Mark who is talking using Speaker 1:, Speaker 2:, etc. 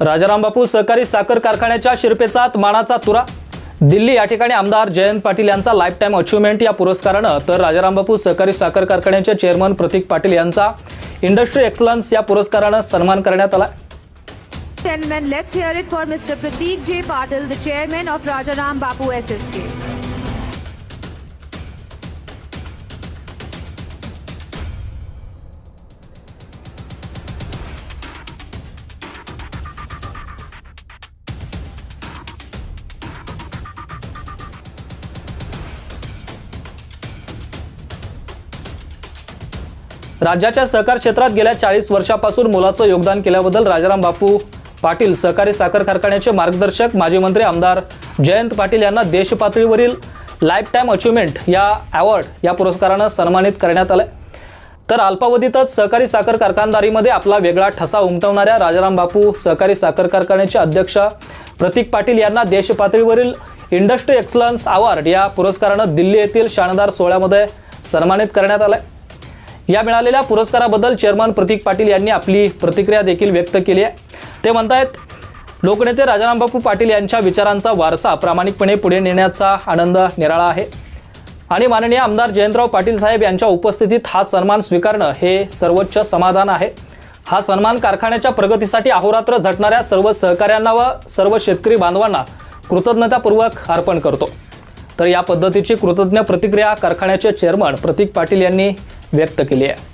Speaker 1: राजाराम बापू सहकारी साखर कारखान्याच्या शिरपेचात मानाचा तुरा दिल्ली या ठिकाणी आमदार जयंत पाटील यांचा लाईफ टाईम अचिव्हमेंट या पुरस्कारानं तर राजाराम बापू सहकारी साखर कारखान्याचे चेअरमन प्रतीक पाटील यांचा इंडस्ट्री एक्सलन्स या पुरस्कारानं सन्मान करण्यात आला
Speaker 2: Gentlemen, let's hear it for Mr. Prateek J. Patil, the chairman of Rajaram Bapu SSK.
Speaker 1: राज्याच्या सहकार क्षेत्रात गेल्या चाळीस वर्षापासून मोलाचं योगदान केल्याबद्दल राजाराम बापू पाटील सहकारी साखर कारखान्याचे मार्गदर्शक माजी मंत्री आमदार जयंत पाटील यांना देशपातळीवरील लाईफ टाईम अचिव्हमेंट या अवॉर्ड या पुरस्कारानं सन्मानित करण्यात आलं तर अल्पावधीतच सहकारी साखर कारखानदारीमध्ये आपला वेगळा ठसा उमटवणाऱ्या राजाराम बापू सहकारी साखर कारखान्याचे अध्यक्ष प्रतीक पाटील यांना देशपातळीवरील इंडस्ट्री एक्सलन्स अवॉर्ड या पुरस्कारानं दिल्ली येथील शानदार सोहळ्यामध्ये सन्मानित करण्यात आलंय. या मिळालेल्या पुरस्काराबद्दल चेअरमन प्रतीक पाटील यांनी आपली प्रतिक्रिया देखील व्यक्त केली आहे. ते म्हणतायत लोकनेते राजारामबापू पाटील यांच्या विचारांचा वारसा प्रामाणिकपणे पुढे नेण्याचा आनंद निराळा आहे. आणि माननीय आमदार जयंतराव पाटील साहेब यांच्या उपस्थितीत हा सन्मान स्वीकारणं हे सर्वोच्च समाधान आहे. हा सन्मान कारखान्याच्या प्रगतीसाठी अहोरात्र झटणाऱ्या सर्व सहकाऱ्यांना व सर्व शेतकरी बांधवांना कृतज्ञतापूर्वक अर्पण करतो. तर या पद्धतीची कृतज्ञ प्रतिक्रिया कारखान्याचे चेअरमन प्रतीक पाटील यांनी व्यक्त केली आहे.